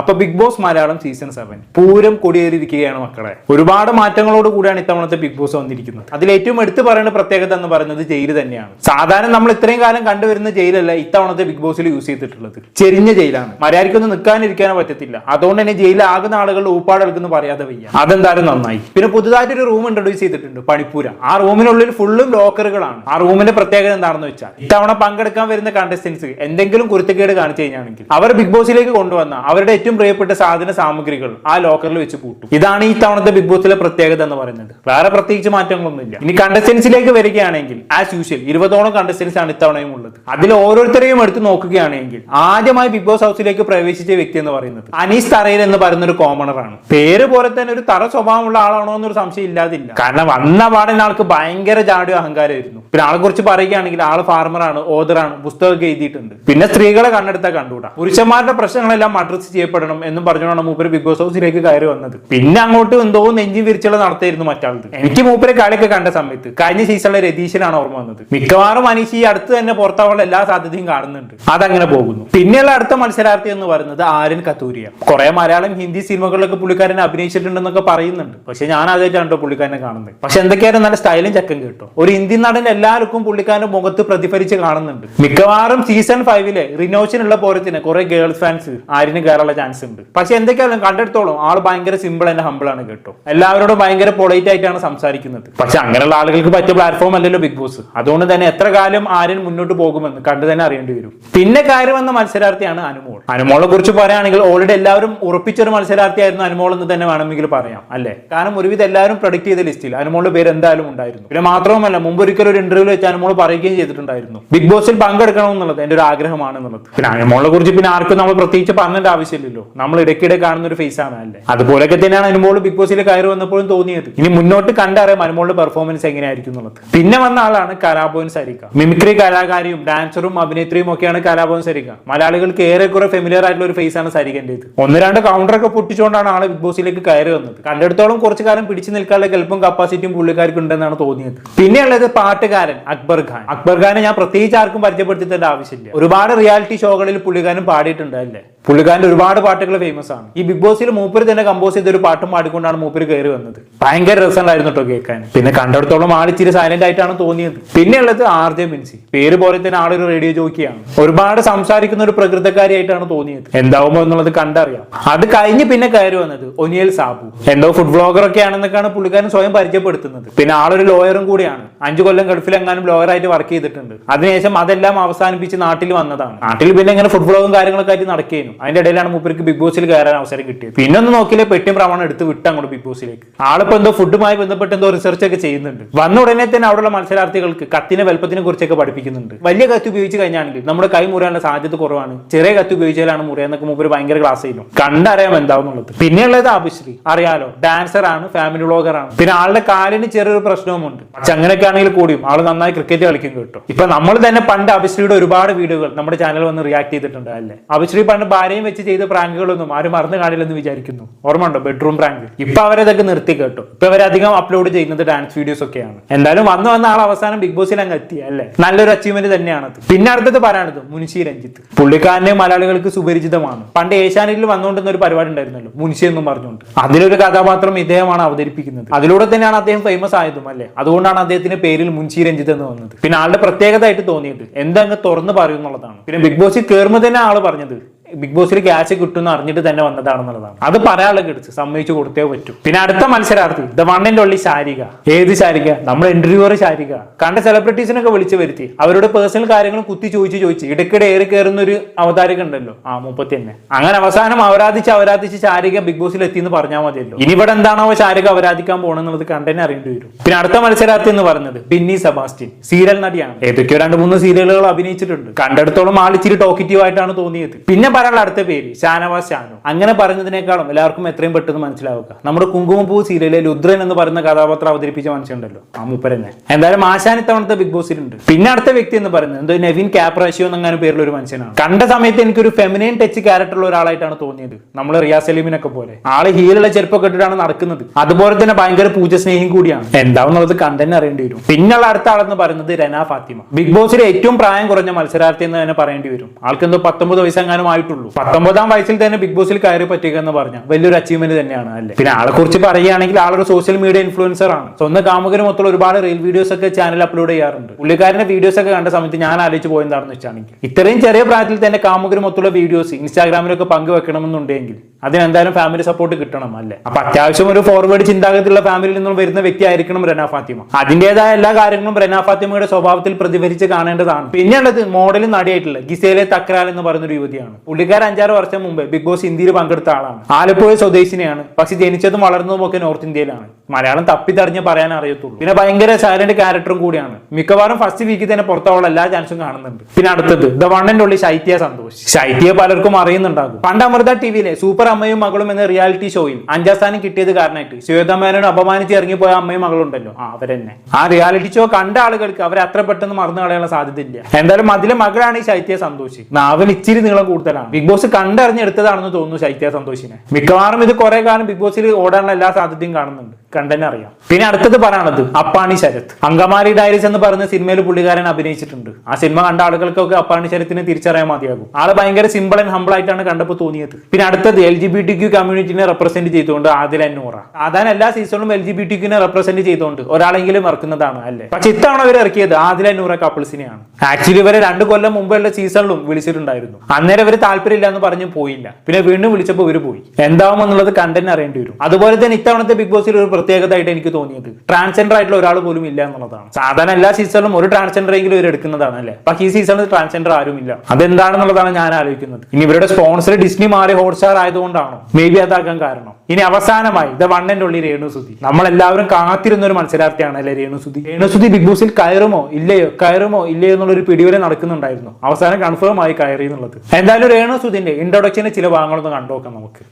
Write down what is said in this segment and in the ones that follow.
അപ്പൊ Big Boss Malayalam season seven Pooram കൊടിയേറിയിരിക്കുകയാണ് മക്കളെ. ഒരുപാട് മാറ്റങ്ങളോട് കൂടിയാണ് ഇത്തവണത്തെ ബിഗ് ബോസ് വന്നിരിക്കുന്നത്. അതിൽ ഏറ്റവും എടുത്തു പറയുന്ന പ്രത്യേകത എന്ന് പറയുന്നത് ജയിൽ തന്നെയാണ്. സാധാരണ നമ്മൾ ഇത്രയും കാലം കണ്ടുവരുന്ന ജയിലല്ല ഇത്തവണത്തെ ബിഗ് ബോസിൽ യൂസ് ചെയ്തിട്ടുള്ളത്. ചെരിഞ്ഞ ജയിലാണ്. മര്യാദയ്ക്കൊന്നും നിൽക്കാനിരിക്കാനോ പറ്റത്തില്ല. അതുകൊണ്ട് തന്നെ ജയിലാകുന്ന ആളുകളുടെ ഊപ്പാടെടുക്കുന്നു പറയാതെ വയ്യ. അതെന്തായാലും നന്നായി. പിന്നെ പുതുതായിട്ടൊരു റൂം ഇൻട്രൊഡ്യൂസ് ചെയ്തിട്ടുണ്ട് പണിപ്പൂര. ആ റൂമിനുള്ളിൽ ഫുള്ളും ലോക്കറുകളാണ്. ആ റൂമിന്റെ പ്രത്യേകത എന്താണെന്ന് വെച്ചാൽ ഇത്തവണ പങ്കെടുക്കാൻ വരുന്ന കണ്ടസ്റ്റൻസ് എന്തെങ്കിലും കുരുത്തക്കേട് കാണിച്ചു കഴിഞ്ഞാണെങ്കിൽ അവർ ബിഗ് ബോസിലേക്ക് കൊണ്ടുവന്ന അവരുടെ ഏറ്റവും പ്രിയപ്പെട്ട സാധന സാമഗ്രികൾ ആ ലോക്കറിൽ വെച്ച് കൂട്ടും. ഇതാണ് ഈ തവണത്തെ ബിഗ് ബോസിലെ പ്രത്യേകത എന്ന് പറയുന്നത്. വേറെ പ്രത്യേകിച്ച് മാറ്റങ്ങളൊന്നുമില്ല. ഇനി കണ്ടസ്റ്റൻസിലേക്ക് വരികയാണെങ്കിൽ ആസ് യൂഷ്വൽ ഇരുപതോളം കണ്ടസ്റ്റൻസ് ആണ് ഇത്തവണയും ഉള്ളത്. അതിൽ ഓരോരുത്തരെയും എടുത്ത് നോക്കുകയാണെങ്കിൽ ആദ്യമായി ബിഗ് ബോസ് ഹൗസിലേക്ക് പ്രവേശിച്ച വ്യക്തി എന്ന് പറയുന്നത് അനീസ് തറയിൽ എന്ന് പറയുന്ന ഒരു കോമണർ ആണ്. പേര് പോലെ തന്നെ ഒരു തറ സ്വഭാവമുള്ള ആളാണോ എന്നൊരു സംശയം ഇല്ലാതില്ല. കാരണം വന്ന പാടിന് ആൾക്ക് ഭയങ്കര ജാഡിയോ അഹങ്കാരമായിരുന്നു. പിന്നെ ആളെ കുറിച്ച് പറയുകയാണെങ്കിൽ ആൾ ഫാർമറാണ് ഓദറാണ് പുസ്തകമൊക്കെ എഴുതിയിട്ടുണ്ട്. പിന്നെ സ്ത്രീകളെ കണ്ണെടുത്താൽ കണ്ടുകൂടാ. പുരുഷന്മാരുടെ പ്രശ്നങ്ങളെല്ലാം അഡ്രസ് ചെയ്യപ്പെടണം എന്നും പറഞ്ഞുകൊണ്ടാണ് മൂപ്പര് ബിഗ് ബോസ് ഹൗസിലേക്ക് കയറി വന്നത്. പിന്നെ അങ്ങോട്ട് എന്തോ നെഞ്ചി വിരിച്ചുള്ള നടത്തായിരുന്നു മറ്റാളത്. എനിക്ക് മൂപ്പരെ കളിയൊക്കെ കണ്ട സമയത്ത് കഴിഞ്ഞ സീസണിലെ രതീശനാണ് ഓർമ്മ വന്നത്. മിക്കവാറും അനീഷ് ഈ അടുത്ത് തന്നെ പുറത്താവാനുള്ള എല്ലാ സാധ്യതയും കാണുന്നുണ്ട്. അതങ്ങനെ പോകുന്നു. പിന്നെയുള്ള അടുത്ത മത്സരാർത്ഥി എന്ന് പറയുന്നത് ആര്യൻ കത്തൂരിയ കുറെ മലയാളം ഹിന്ദി സിനിമകളിലൊക്കെ പുള്ളിക്കാരൻ അഭിനയിച്ചിട്ടുണ്ടെന്നൊക്കെ പറയുന്നുണ്ട്. പക്ഷെ ഞാൻ ആദ്യമായിട്ടാണ് പുള്ളിക്കാരനെ കാണുന്നത്. പക്ഷെ എന്തൊക്കെയായാലും നല്ല സ്റ്റൈലും ചക്കം കേട്ടോ. ഒരു ഇന്ത്യൻ നടൻ എല്ലാവർക്കും പുള്ളിക്കാരന്റെ മുഖത്ത് പ്രതിഫലിച്ച് കാണുന്നുണ്ട്. മിക്കവാറും സീസൺ ഫൈവിലെ റിനോഷനുള്ള പോരത്തിന് കുറെ ഗേൾസ് ഫാൻസ് ആര്യന് കയറാനുള്ള ചാൻസ് ഉണ്ട്. പക്ഷെ എന്തൊക്കെയാലും കണ്ടെടുത്തോളം. ആൾ ഭയങ്കര സിമ്പിൾ ആൻഡ് ഹമ്പിൾ ആണ് കേട്ടോ. എല്ലാവരോടും ഭയങ്കര പൊളൈറ്റ് ആയിട്ടാണ് സംസാരിക്കുന്നത്. പക്ഷെ അങ്ങനെയുള്ള ആളുകൾക്ക് പറ്റിയ പ്ലാറ്റ്ഫോം അല്ലല്ലോ ബിഗ് ബോസ് അതുകൊണ്ട് തന്നെ എത്ര കാലം ആര്യൻ മുന്നോട്ട് പോകുമെന്ന് കണ്ടു തന്നെ അറിയേണ്ടി വരും. പിന്നെ കാര്യം വന്ന മത്സരാർത്ഥിയാണ് അനുമോൾ. അനുമോളെ കുറിച്ച് പറയുകയാണെങ്കിൽ ഓൾറെഡി എല്ലാവരും ഉറപ്പിച്ചൊരു മത്സരാർത്ഥിയായിരുന്നു അനുമോൾ എന്ന് തന്നെ വേണമെങ്കിൽ പറയാം അല്ലെ? കാരണം ഒരുവിധം എല്ലാവരും പ്രൊഡക്ട് ചെയ്ത ലിസ്റ്റിൽ അനുമോളുടെ പേര് എന്തായാലും ഉണ്ടായിരുന്നു. പിന്നെ മാത്രവുമല്ല മുമ്പ് ഒരു ഇന്റർവ്യൂ വെച്ച് അനുമോൾ പറയുകയും ചെയ്തിട്ടുണ്ടായിരുന്നു. ബിഗ് ബോസിൽ പങ്കെടുക്കണം എന്നുള്ളത് എന്റെ ഒരു ആഗ്രഹമാണ് എന്നുള്ളത് പിന്നെ അനുമോളെ കുറിച്ച് പിന്നെ ആർക്കും നമ്മൾ പ്രത്യേകിച്ച് പറഞ്ഞേണ്ട ആവശ്യമില്ലല്ലോ. നമ്മൾ ഇടയ്ക്കിടെ കാണുന്ന ഒരു ഫേസ് ആണ് അല്ലേ? അതുപോലൊക്കെ തന്നെയാണ് അനുമോൾ ബിഗ് ബോസിൽ കയറി വന്നപ്പോഴും തോന്നിയത്. ഇനി മുന്നോട്ട് കണ്ടറിയാം അനുമോളുടെ പെർഫോമൻസ് എങ്ങനെയായിരിക്കും എന്നുള്ളത്. പിന്നെ വന്ന ആളാണ് കലാഭവൻ സരിക. മിമിക്രി കലാകാരിയും ഡാൻസറും അഭിനേത്രിയും ഒക്കെയാണ് കലാഭവൻ സരിക. മലയാളികൾക്ക് ഏറെക്കുറെ ഫെമിലിയർ ആയിട്ടുള്ള ഒരു ഫേസ് ആണ് സരികന്റേത്. ഒന്ന് രണ്ട് കൗണ്ടറൊക്കെ പൊട്ടിച്ചുകൊണ്ടാണ് ആൾ ബിഗ് ബോസിലേക്ക് കയറി വന്നത്. കണ്ടെടുത്തോളം കുറച്ചു കാലം പിടിച്ചു നിൽക്കാനുള്ള കെൽപ്പും കപ്പാസിറ്റിയും പുള്ളിക്കാർക്ക് ഉണ്ടെന്നാണ് തോന്നിയത്. പിന്നെയുള്ളത് പാട്ടുകാരൻ അക്ബർ ഖാൻ. അക്ബർ ഖാനെ ഞാൻ പ്രത്യേകിച്ച് ആർക്കും പരിചയപ്പെടുത്തേണ്ട ആവശ്യമില്ല. ഒരുപാട് റിയാലിറ്റി ഷോകളിൽ പുള്ളിക്കാരൻ പാടിയിട്ടുണ്ട് അല്ലേ? പുള്ളിക്കാരന്റെ ഒരുപാട് പാട്ടുകൾ ഫേമസ് ആണ്. ഈ ബിഗ് ബോസിൽ മൂപ്പര് തന്നെ കമ്പോസ് ചെയ്ത ഒരു പാട്ടും പാടിക്കൊണ്ടാണ് മൂപ്പര് കയറി വന്നത്. ഭയങ്കര രസമുണ്ടായിരുന്നു കേട്ടോ കേൾക്കാൻ. പിന്നെ കണ്ടിടത്തോളം ആളിച്ചിരി സൈലന്റ് ആയിട്ടാണ് തോന്നിയത്. പിന്നെ ഉള്ളത് ആർ ജെ മിൻസി. പേര് പോലെ തന്നെ ആളൊരു റേഡിയോ ജോക്കിയാണ് ഒരുപാട് സംസാരിക്കുന്ന ഒരു പ്രകൃതക്കാരിയായിട്ടാണ് തോന്നിയത്. എന്താവുമോ എന്നുള്ളത് കണ്ടറിയാം. അത് കഴിഞ്ഞ് പിന്നെ കയറി വന്നത് ഒനിയൽ സാബു. എന്തോ ഫുഡ് ബ്ലോഗർ ഒക്കെ ആണെന്നൊക്കെയാണ് പുള്ളിക്കാരൻ സ്വയം പരിചയപ്പെടുത്തുന്നത്. പിന്നെ ആളൊരു ലോയറും കൂടിയാണ്. അഞ്ചു കൊല്ലം ഗൾഫിൽ എങ്ങാനും ലോയർ ആയിട്ട് വർക്ക് ചെയ്തിട്ടുണ്ട്. അതിനുശേഷം അതെല്ലാം അവസാനിപ്പിച്ച് നാട്ടിൽ വന്നതാണ്. നാട്ടിൽ പിന്നെ ഇങ്ങനെ ഫുഡ് ബ്ലോഗും കാര്യങ്ങളൊക്കെ ആയിട്ട് നടക്കുകയും അതിന്റെ ഇടയിലാണ് മൂപ്പർക്ക് ബിഗ് ബോസിൽ കയറാൻ അവസരം കിട്ടിയത്. പിന്നെ ഒന്ന് നോക്കിയില്ലേ പെട്ടിയും പ്രമാണം എടുത്ത് വിട്ട് അങ്ങോട്ട് ബിഗ് ബോസിലേക്ക്. ആളിപ്പോ എന്തോ ഫുഡുമായി ബന്ധപ്പെട്ട് എന്തോ റിസർച്ച് ഒക്കെ ചെയ്യുന്നുണ്ട്. വന്ന ഉടനെ തന്നെ അവിടെയുള്ള മത്സരാർത്ഥികൾക്ക് കത്തിനെ വലുപ്പത്തിനെ കുറിച്ചൊക്കെ പഠിപ്പിക്കുന്നുണ്ട്. വലിയ കത്തി ഉപയോഗിച്ച് കഴിഞ്ഞാണെങ്കിൽ നമ്മുടെ കൈ മുറിയാനുള്ള സാധ്യത കുറവാണ്. ചെറിയ കത്തി ഉപയോഗിച്ചാലാണ് മുറിയാന്നൊക്കെ മുമ്പ് ഭയങ്കര ക്ലാസ് ചെയ്യുന്നു കണ്ടറിയാം എന്താവുന്നുള്ളത്? പിന്നെയുള്ളത് അഭിശ്രീ. അറിയാലോ ഡാൻസർ ആണ് ഫാമിലി വ്ളോഗർ ആണ്. പിന്നെ ആളുടെ കാലിന് ചെറിയൊരു പ്രശ്നവുമുണ്ട്. പക്ഷെ അങ്ങനെയൊക്കെ ആണെങ്കിൽ കൂടിയും ആൾ നന്നായി ക്രിക്കറ്റ് കളിക്കും കേട്ടോ. ഇപ്പൊ നമ്മൾ തന്നെ പണ്ട് അഭിശ്രീയുടെ ഒരുപാട് വീഡിയോകൾ നമ്മുടെ ചാനൽ വന്ന് റിയാക്ട് ചെയ്തിട്ടുണ്ട് അല്ലേ? അഭിശ്രീ പണ്ട് ഭാര്യയും വെച്ച് ചെയ്ത പ്രാങ്കുകളൊന്നും ആരും മറന്നു കാണില്ലെന്ന് വിചാരിക്കുന്നു. ഓർമ്മ ഉണ്ടോ ബെഡ്റൂം പ്രാങ്ക് ഇപ്പൊ അവരതൊക്കെ നിർത്തി കേട്ടോ. ഇപ്പൊ അവരധികം അപ്ലോഡ് ചെയ്യുന്നത് ഡാൻസ് വീഡിയോസ് ഒക്കെയാണ്. എന്തായാലും വന്ന് വന്ന ആൾ അവസാനം ബിഗ് ബോസിൽ അങ്ങ് എത്തി അല്ലേ? നല്ലൊരു അച്ചീവ്മെന്റ് തന്നെയാണത് പിന്നെ അടുത്തത് പറയാനത് മുൻഷി രഞ്ജിത്ത്. പുള്ളിക്കാരനെ മലയാളികൾക്ക് സുപരിചിതമാണ്. പണ്ട് ഏഷ്യാനെറ്റിൽ വന്നുകൊണ്ടിരുന്ന ഒരു പരിപാടി ഉണ്ടായിരുന്നല്ലോ മുൻഷി എന്നും പറഞ്ഞുകൊണ്ട്. അതിലൊരു കഥാപാത്രം ഇദ്ദേഹമാണ് അവതരിപ്പിക്കുന്നത്. അതിലൂടെ തന്നെയാണ് അദ്ദേഹം ഫേമസ് ആയതും അല്ലേ? അതുകൊണ്ടാണ് അദ്ദേഹത്തിന്റെ പേരിൽ മുൻഷി രഞ്ജിത്ത് എന്ന് വന്നത്. പിന്നെ ആളുടെ പ്രത്യേകത ആയിട്ട് തോന്നിയത് എന്തങ്ങ് തുറന്ന് പറയുന്നുള്ളതാണ് പിന്നെ ബിഗ് ബോസിൽ കയറുമ്പോൾ തന്നെ ആൾ പറഞ്ഞത് ബിഗ് ബോസിൽ ക്യാഷ് കിട്ടുമെന്ന് അറിഞ്ഞിട്ട് തന്നെ വന്നതാണെന്നുള്ളതാണ്. അത് പറയാനുള്ള കിടച്ച് സമ്മതിച്ചു കൊടുത്തേ പറ്റൂ. പിന്നെ അടുത്ത മത്സരാർത്ഥി ദ വണ്ണിന്റെ ഉള്ളി ശാരിക. ഏത് ശാരിക? നമ്മൾ ഇന്റർവ്യൂവർ ശാരിക. കണ്ട സെലിബ്രിറ്റീസിനൊക്കെ വിളിച്ചു വരുത്തി. അവരുടെ പേഴ്സണൽ കാര്യങ്ങൾ കുത്തി ചോദിച്ച് ചോദിച്ച്. ഇടയ്ക്കിടെ ഏറി കയറുന്ന ഒരു അവതാരക ഉണ്ടല്ലോ. ആ മുപ്പത്തി തന്നെ അങ്ങനെ അവസാനം അവരാധിച്ച് അവരാധിച്ച് ശാരിക ബിഗ് ബോസിൽ എത്തി എന്ന് പറഞ്ഞാൽ മതിയല്ലോ. ഇനി ഇവിടെ എന്താണോ ശാരിക അവരാധിക്കാൻ പോകണമെന്നുള്ളത് കണ്ടന്നെ അറിയേണ്ടി വരും. പിന്നെ അടുത്ത മത്സരാർത്ഥി എന്ന് പറയുന്നത് ബിന്നി സെബാസ്റ്റ്യൻ സീരിയൽ നടിയാണ്. ഏതൊക്കെയോ രണ്ട് മൂന്ന് സീരിയലുകൾ അഭിനയിച്ചിട്ടുണ്ട്. കണ്ടെടുത്തോളം ആളിച്ചിരി ടോക്കറ്റീവ് ആയിട്ടാണ് തോന്നിയത്. പിന്നെ പറയാനുള്ള അടുത്ത പേര് ഷാനവാസ് ഷാനു. അങ്ങനെ പറഞ്ഞതിനേക്കാളും എല്ലാവർക്കും എത്രയും പെട്ടെന്ന് മനസ്സിലാവുക. നമ്മുടെ കുങ്കുമപ്പൂ സീരിയലിലെ രുദ്രൻ എന്ന് പറയുന്ന കഥാപാത്രം അവതരിപ്പിച്ച മനുഷ്യനുണ്ടല്ലോ ആ മൂപ്പരന്നെ. എന്തായാലും ആശാൻ ഇത്തവണത്തെ ബിഗ് ബോസിലുണ്ട്. പിന്നെ അടുത്ത വ്യക്തി എന്ന് പറയുന്നത് എന്തോ നെവിൻ ക്യാപ്രാശിയോ എന്നങ്ങനെ പേരുള്ള ഒരു മനുഷ്യനാണ്. കണ്ട സമയത്ത് എനിക്കൊരു ഫെമിനൈൻ ടച്ച് ക്യാരക്ടർ ഉള്ള ഒരാളായിട്ടാണ് തോന്നിയത്. നമ്മൾ റിയാസ് സലീമിനൊക്കെ പോലെ. ആൾ ഹീലുള്ള ചെരുപ്പൊക്കെ ഇട്ടിട്ടാണ് നടക്കുന്നത്. അതുപോലെ തന്നെ ഭയങ്കര പൂജ സ്നേഹം കൂടിയാണ്. എന്താവുന്നുള്ളത് കണ്ടന്നെ അറിയേണ്ടി വരും. പിന്നുള്ള അടുത്ത ആളെന്ന് പറയുന്നത് രന ഫാത്തിമ. ബിഗ് ബോസിലെ ഏറ്റവും പ്രായം കുറഞ്ഞ മത്സരാർത്ഥി എന്ന് തന്നെ പറയേണ്ടി വരും. ആൾക്ക് എന്തോ പത്തൊമ്പത് വയസ്സെങ്ങാനും ആയിട്ട് ആയിട്ടുള്ളൂ. പത്തൊമ്പതാം വയസ്സിൽ തന്നെ ബിഗ് ബോസിൽ കയറി പറ്റുക എന്ന് പറഞ്ഞ. വലിയൊരു അച്ചീവ്മെന്റ് തന്നെയാണ് അല്ലേ? പിന്നെ ആളെ കുറിച്ച് പറയുകയാണെങ്കിൽ ആളൊരു സോഷ്യൽ മീഡിയ ഇൻഫ്ലുവൻസർ ആണ്. സ്വന്തം കാമുകനുമൊത്തുള്ള ഒരുപാട് റീൽ വീഡിയോസ് ഒക്കെ ചാനൽ അപ്ലോഡ് ചെയ്യാറുണ്ട്. പുള്ളിക്കാരന്റെ വീഡിയോസ് ഒക്കെ കണ്ട സമയത്ത് ഞാൻ ആലോചിച്ച് പോയെന്താണെന്ന് വെച്ചാണെങ്കിൽ ഇത്രയും ചെറിയ പ്രായത്തിൽ തന്നെ കാമുകനുമൊത്തുള്ള വീഡിയോസ് ഇൻസ്റ്റാഗ്രാമിലൊക്കെ പങ്കുവെക്കണമെന്നുണ്ടെങ്കിൽ അതിനെന്തായാലും ഫാമിലി സപ്പോർട്ട് കിട്ടണം അല്ലേ? അപ്പൊ അത്യാവശ്യം ഒരു ഫോർവേഡ് ചിന്താഗതിയുള്ള ഫാമിലിയിൽ നിന്നും വരുന്ന വ്യക്തി ആയിരിക്കണം റെന ഫാത്തിമ. അതിന്റേതായ എല്ലാ കാര്യങ്ങളും റെന ഫാത്തിമയുടെ സ്വഭാവത്തിൽ പ്രതിഫലിച്ച് കാണേണ്ടതാണ്. പിന്നെയുള്ളത് മോഡലും നടിയായിട്ടുള്ള ഗിസേലെ തക്രാൽ എന്ന് പറയുന്ന ഒരു യുവതിയാണ്. പുള്ളിക്കാരൻ അഞ്ചാറ് വർഷം മുമ്പ് ബിഗ് ബോസ് ഇന്ത്യയിൽ പങ്കെടുത്ത ആളാണ്. ആലപ്പുഴ സ്വദേശിനിയാണ്. പക്ഷെ ജനിച്ചതും വളർന്നതും ഒക്കെ നോർത്ത് ഇന്ത്യയിലാണ്. മലയാളം തപ്പി തടഞ്ഞ് പറയാൻ അറിയത്തുള്ളൂ. പിന്നെ ഭയങ്കര സൈലന്റ് ക്യാരക്ടറും കൂടിയാണ്. മിക്കവാറും ഫസ്റ്റ് വീക്കിൽ തന്നെ പുറത്താവുള്ള എല്ലാ ചാൻസും കാണുന്നുണ്ട്. പിന്നെ അടുത്തത് ദ വൺ ആൻഡ് ഉള്ളി ശൈത്യ സന്തോഷ്. ശൈത്യ പലർക്കും അറിയുന്നുണ്ടാകും. പണ്ട് അമൃത ടിവിയിലെ സൂപ്പർ അമ്മയും മകളും എന്ന റിയാലിറ്റി ഷോയിൽ അഞ്ചാം സ്ഥാനം കിട്ടിയത് കാരണമായിട്ട് ശ്വേതമേനോട് അപമാനിച്ച് ഇറങ്ങിപ്പോയ അമ്മയും മകളുണ്ടല്ലോ ആ അവരെന്നെ. ആ റിയാലിറ്റി ഷോ കണ്ട ആളുകൾക്ക് അവരെ അത്ര പെട്ടെന്ന് മറന്നു കളയാനുള്ള സാധ്യതയില്ല. എന്തായാലും അതിലെ മകളാണ് ഈ ശൈത്യ സന്തോഷ്. നാവിൽ ഇച്ചിരി നീളം കൂടുതലാണ്. ബിഗ് ബോസ് കണ്ടറിഞ്ഞെടുത്തതാണെന്ന് തോന്നുന്നു ശൈത്യ സന്തോഷിനെ. മിക്കവാറും ഇത് കുറെ കാലം ബിഗ് ബോസിൽ ഓടാനുള്ള എല്ലാ സാധ്യതയും കാണുന്നുണ്ട്. കണ്ടന്നെ അറിയാം പിന്നെ അടുത്തത് പറയാനുള്ളത് അപ്പാണി ശരത്. അങ്കമാലി ഡയറീസ് എന്ന് പറയുന്ന സിനിമയിൽ പുള്ളിക്കാരൻ അഭിനയിച്ചിട്ടുണ്ട്. ആ സിനിമ കണ്ട ആളുകൾക്കൊക്കെ അപ്പാണി ശരത്തിനെ തിരിച്ചറിയാൻ മതിയാകും. ആൾ ഭയങ്കര സിമ്പിൾ ആൻഡ് ഹമ്പിൾ ആയിട്ടാണ് കണ്ടപ്പോൾ തോന്നിയത്. പിന്നെ അടുത്തത് L G B T Q കമ്മ്യൂണിറ്റിനെ represent ചെയ്തുകൊണ്ട് ആദിൽ അന്നൂറ സാധാരണ എല്ലാ സീസണും എൽ ജി ബി ടി ക്യൂനെ റെപ്രസെന്റ് ചെയ്തുകൊണ്ട് ഒരാളെങ്കിലും ഇറക്കുന്നതാണ് അല്ലേ? പക്ഷെ ഇത്തവണ അവർ ഇറക്കിയത് ആദിൽ അന്നൂറ കപ്പിൾസിനെയാണ് ആക്ച്വലി ഇവരെ രണ്ട് കൊല്ലം മുമ്പുള്ള സീസണിലും വിളിച്ചിട്ടുണ്ടായിരുന്നു. അന്നേരം ഇവർ താല്പര്യമില്ല എന്ന് പറഞ്ഞു പോയില്ല. പിന്നെ വീണ്ടും വിളിച്ചപ്പോൾ ഇവർ പോയി. എന്താവും എന്നുള്ളത് കണ്ടന്റ് അറിയേണ്ടി വരും. അതുപോലെ തന്നെ ഇത്തവണത്തെ ബിഗ് ബോസിൽ ഒരു പ്രത്യേകത ആയിട്ട് എനിക്ക് തോന്നിയത്. ട്രാൻസ്ജെൻഡർ ആയിട്ടുള്ള ഒരാൾ പോലും ഇല്ല എന്നുള്ളതാണ്. സാധാരണ എല്ലാ സീസണിലും ഒരു ട്രാൻസ്ജെൻഡർ എങ്കിലും ഇവർ എടുക്കുന്നതാണ് അല്ലേ? പക്ഷേ ഈ സീസണിൽ ട്രാൻസ്ജെൻഡർ ആരും ഇല്ല. അതെന്താണെന്നുള്ളതാണ് ഞാൻ ആലോചിക്കുന്നത്. ഇനി ഇവരുടെ സ്പോൺസർ ഡിസ്നി മാറി ഹോട്ട്സ്റ്റാർ ആയതുകൊണ്ടാണോ? മേ ബി അതാക്കാൻ കാരണം. ഇനി അവസാനമായി ദ വൺ ആൻഡ് ഉള്ളി രേണുസുതി നമ്മളെല്ലാവരും കാത്തിരുന്ന ഒരു മത്സരാർത്ഥിയാണ് അല്ലെ രേണുസുതി രേണുസുതി ബിഗ് ബോസിൽ കയറുമോ? ഇല്ലയോ? കയറുമോ? ഇല്ലയോ എന്നുള്ള ഒരു പിടിവരെ നടക്കുന്നുണ്ടായിരുന്നു. അവസാനം കൺഫേം ആയി കയറി എന്നുള്ളത്. എന്തായാലും രേണുസുതിന്റെ ഇൻട്രൊഡക്ഷന്റെ ചില ഭാഗങ്ങളൊന്ന് കണ്ടുനോക്കാം നമുക്ക്.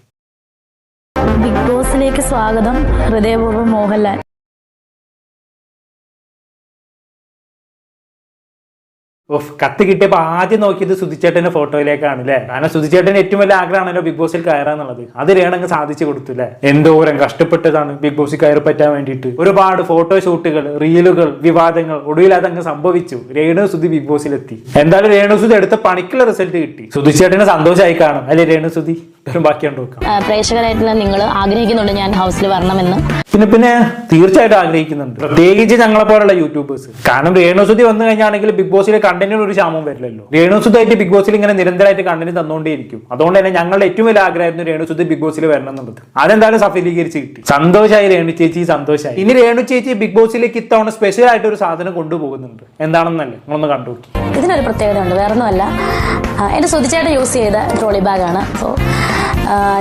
ബിഗ് ബോസിലേക്ക് സ്വാഗതം. ഹൃദയപൂർവം മോഹൻലാൽ. ഓഫ് കത്ത് ആദ്യം നോക്കിയത് സുധിച്ചേട്ടന്റെ ഫോട്ടോയിലേക്കാണ് അല്ലേ കാരണം സുധിച്ചേട്ടന്റെ ഏറ്റവും വലിയ ആഗ്രഹമാണല്ലോ ബിഗ് ബോസിൽ കയറാന്നുള്ളത്. അത് രേണങ്ങ് സാധിച്ചു കൊടുത്തു അല്ലേ എന്തോരം കഷ്ടപ്പെട്ടതാണ് ബിഗ് ബോസിൽ കയറി പറ്റാൻ വേണ്ടിയിട്ട്. ഒരുപാട് ഫോട്ടോ ഷൂട്ടുകൾ റീലുകൾ വിവാദങ്ങൾ ഒടുവിൽ അതങ്ങ് സംഭവിച്ചു. രേണു സുധി ബിഗ് ബോസിലെത്തി. എന്തായാലും രേണു സുധി എടുത്ത പണിക്കുള്ള റിസൾട്ട് കിട്ടി. സുധിച്ചേട്ടന് സന്തോഷമായി കാണും. അല്ലേ രേണു സുധി? പ്രേക്ഷകരായിട്ടുള്ള നിങ്ങൾ ആഗ്രഹിക്കുന്നുണ്ട് ഞാൻ ഹൗസിൽ വരണമെന്ന്. പിന്നെ പിന്നെ തീർച്ചയായിട്ടും ആഗ്രഹിക്കുന്നുണ്ട്. പ്രത്യേകിച്ച് ഞങ്ങളെ പോലുള്ള യൂട്യൂബേഴ്സ് കാരണം രേണുസുതി വന്നു കഴിഞ്ഞാണെങ്കിൽ ബിഗ് ബോസിലെ കണ്ടന്റിന് ഒരു ക്ഷാമം വരില്ലല്ലോ. രേണുസുതി ആയിട്ട് ബിഗ് ബോസിൽ ഇങ്ങനെ നിരന്തരമായിട്ട് കണ്ടന്റ് തന്നുകൊണ്ടേയിരിക്കും അതുകൊണ്ട് തന്നെ ഞങ്ങളുടെ ഏറ്റവും വലിയ ആഗ്രഹമായിരുന്നു രേണുസുതി ബിഗ് ബോസിൽ വരണം എന്നുള്ളത് അതെന്തായാലും സഫലീകരിച്ച് കിട്ടി സന്തോഷമായി രേണു ചേച്ചി സന്തോഷമായി ഇനി രേണു ചേച്ചി ബിഗ് ബോസിലേക്ക് ഇത്തവണ സ്പെഷ്യൽ ആയിട്ട് ഒരു സാധനം കൊണ്ടുപോകുന്നുണ്ട്. എന്താണെന്നല്ലേ? നിങ്ങളൊന്ന് കണ്ടു ഇതിനൊരു പ്രത്യേകത ഉണ്ട് വേറൊന്നുമല്ല എന്റെ സുതിച്ചേട്ടൻ യൂസ് ചെയ്ത ട്രോളി ബാഗാണ് അപ്പോൾ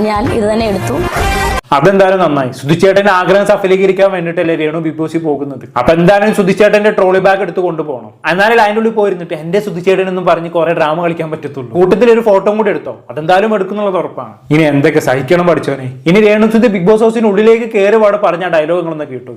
ഞാൻ ഇത് തന്നെ എടുത്തു. അതെന്തായാലും നന്നായി. സുധിച്ചേട്ടന്റെ ആഗ്രഹം സഫലീകരിക്കാൻ വേണ്ടിയിട്ടല്ലേ രേണു ബിഗ് ബോസിൽ പോകുന്നത്? അപ്പൊ എന്തായാലും സുധിച്ചേട്ടന്റെ ട്രോളി ബാഗ് എടുത്ത് കൊണ്ടുപോകണം. എന്നാലും അതിന്റെ ഉള്ളിൽ പോയിരുന്നിട്ട് എന്റെ സുധിച്ചേട്ടൻ എന്നും പറഞ്ഞ് കുറെ ഡ്രാമ കളിക്കാൻ പറ്റത്തുള്ളൂ. കൂട്ടത്തിൽ ഒരു ഫോട്ടോ കൂടി എടുത്തോ? അതെന്തായാലും എടുക്കുന്നുള്ളത് ഉറപ്പാണ്. ഇനി എന്തൊക്കെ സഹിക്കണം പഠിച്ചോനെ ഇനി രേണു സുധി ബിഗ് ബോസ് ഹൗസിന് ഉള്ളിലേക്ക് കയറി പാട് പറഞ്ഞ ഡയലോഗങ്ങളൊന്നും കേട്ടു.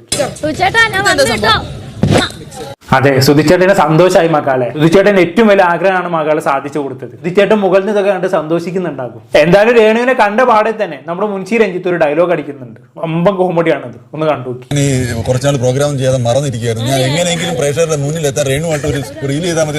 അതെ സുധിച്ചേട്ടന് സന്തോഷമായി മകളെ. സുധിച്ചേട്ടൻ ഏറ്റവും വലിയ ആഗ്രഹമാണ് മകളെ സാധിച്ചു കൊടുത്തത്. സുധിച്ചേട്ടൻ മുകളിൽ നിന്ന് ഇതൊക്കെ കണ്ട് സന്തോഷിക്കുന്നുണ്ടാകും. എന്തായാലും രേണുവിനെ കണ്ട പാടെ തന്നെ നമ്മുടെ മുൻഷി രഞ്ജിത്ത് ഒരു ഡയലോഗ് അടിക്കുന്നുണ്ട്. അമ്പം അത് ഒന്ന് കണ്ടു കുറച്ചാൾ പ്രോഗ്രാം ചെയ്യാതെ മറന്നിരിക്കുകയായിരുന്നു. ഞാൻ എങ്ങനെയെങ്കിലും പ്രേക്ഷകരുടെ മുന്നിൽ എത്താൻ രേണുമായിട്ട് ഒരു റീൽ ചെയ്താൽ മതി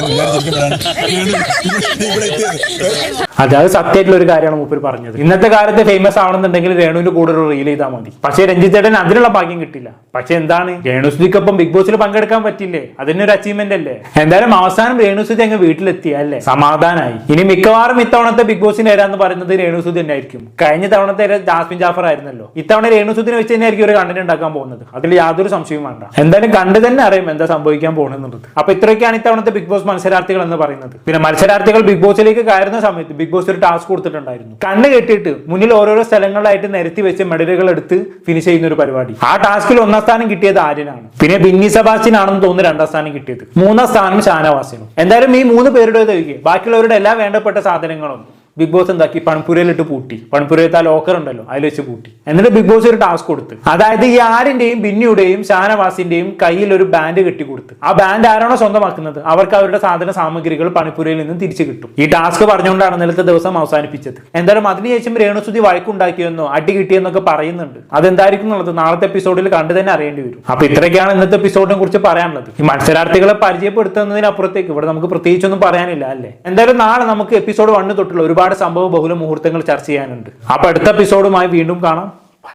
അതെ അത് സത്യമായിട്ടുള്ള ഒരു കാര്യമാണ് മൂപ്പർ പറഞ്ഞത്. ഇന്നത്തെ കാലത്ത് ഫേമസ് ആവണമെന്നുണ്ടെങ്കിൽ രേണുവിന്റെ കൂടെ ഒരു റീൽ ചെയ്താൽ മതി. പക്ഷേ രഞ്ജിത്തേട്ടൻ അതിനുള്ള ഭാഗ്യം കിട്ടില്ല. പക്ഷെ എന്താണ്? രേണു സുധിക്കൊപ്പം ബിഗ് ബോസിൽ പങ്കെടുക്കാൻ പറ്റില്ലേ അതിന്റെ ഒരു അച്ചീവ്മെന്റ് അല്ലേ? എന്തായാലും അവസാനം രേണു സുധി അങ്ങ് വീട്ടിലെത്തി അല്ലേ? സമാധാനായി. ഇനി മിക്കവാറും ഇത്തവണത്തെ ബിഗ് ബോസിന് ഏരാന്ന് പറയുന്നത് രേണുസുതി തന്നെ ആയിരിക്കും കഴിഞ്ഞ തവണത്തെ ജാസ്മിൻ ജാഫർ ആയിരുന്നല്ലോ. ഇത്തവണ രേണു രേണുസുദിനെ വെച്ച് തന്നെ ആയിരിക്കും ഒരു കണ്ടന്റ് ഉണ്ടാക്കാൻ പോകുന്നത്. അതിൽ യാതൊരു സംശയവും വേണ്ട. എന്തായാലും കണ്ടു തന്നെ അറിയാം എന്താ സംഭവിക്കാൻ പോകുന്നത് അപ്പൊ ഇത്രയൊക്കെയാണ് ഇത്തവണത്തെ ബിഗ് ബോസ് മത്സരാർത്ഥികൾ എന്ന് പറയുന്നത്. പിന്നെ മത്സരാർത്ഥികൾ ബിഗ് ബോസിലേക്ക് കയറുന്ന സമയത്ത് ബിഗ് ബോസ് ഒരു ടാസ്ക് കൊടുത്തിട്ടുണ്ടായിരുന്നു. കണ്ണ് കെട്ടിയിട്ട് മുന്നിൽ ഓരോരോ സ്ഥലങ്ങളിലായിട്ട് നിരത്തി വെച്ച് മെഡലുകൾ എടുത്ത് ഫിനിഷ് ചെയ്യുന്ന ഒരു പരിപാടി. ആ ടാസ്കിൽ ഒന്നാം സ്ഥാനം കിട്ടിയത് ആര്യനാണ്. പിന്നെ ബിന്നി സെബാസ്റ്റ്യൻ ആണെന്ന് തോന്നുന്നു രണ്ടാം സ്ഥാനം കിട്ടിയത്. മൂന്നാം സ്ഥാനം ഷാനവാസിനും. എന്തായാലും ഈ മൂന്ന് പേരുടെ ഒഴികെ. ബാക്കിയുള്ളവരുടെ എല്ലാ വേണ്ടപ്പെട്ട സാധനങ്ങളും ബിഗ് ബോസ് എന്താക്കി? പൺപുരയിലിട്ട് പൂട്ടി. പൺപുരത്തെ ആ ലോക്കർ ഉണ്ടല്ലോ അതിൽ വെച്ച് പൂട്ടി. എന്നിട്ട് ബിഗ് ബോസ് ഒരു ടാസ്ക് കൊടുത്ത്. അതായത് ഈ ആരിന്റെയും ബിന്നിയുടെയും ഷാനവാസിന്റെയും കയ്യിൽ ഒരു ബാൻഡ് കെട്ടി കൊടുത്ത്. ആ ബാൻഡ് ആരാണോ സ്വന്തമാക്കുന്നത്? അവർക്ക് അവരുടെ സാധന സാമഗ്രികൾ പണിപ്പുരയിൽ നിന്ന് തിരിച്ചു കിട്ടും. ഈ ടാസ്ക് പറഞ്ഞുകൊണ്ടാണ് ഇന്നലത്തെ ദിവസം അവസാനിപ്പിച്ചത്. എന്തായാലും അതിനുശേഷം രേണുസുതി വഴക്കുണ്ടാക്കിയെന്നോ അടി കിട്ടിയെന്നൊക്കെ പറയുന്നുണ്ട്. അതെന്തായിരിക്കും എന്നുള്ളത് നാളത്തെ എപ്പിസോഡിൽ കണ്ടു തന്നെ അറിയേണ്ടി വരും. അപ്പൊ ഇത്രയൊക്കെയാണ് ഇന്നത്തെ എപ്പിസോഡിനെ കുറിച്ച് പറയാനുള്ളത്. ഈ മത്സരാർത്ഥികളെ പരിചയപ്പെടുത്തുന്നതിനപ്പുറത്തേക്ക് ഇവിടെ നമുക്ക് പ്രത്യേകിച്ചൊന്നും പറയാനില്ല അല്ലേ? എന്തായാലും നാളെ നമുക്ക് എപ്പിസോഡ് വണ്ണ് തൊട്ടുള്ള ഒരുപാട് ഒരുപാട് സംഭവ ബഹുല മുഹൂർത്തങ്ങൾ ചർച്ച ചെയ്യാനുണ്ട്. അപ്പൊ അടുത്ത എപ്പിസോഡുമായി വീണ്ടും കാണാം.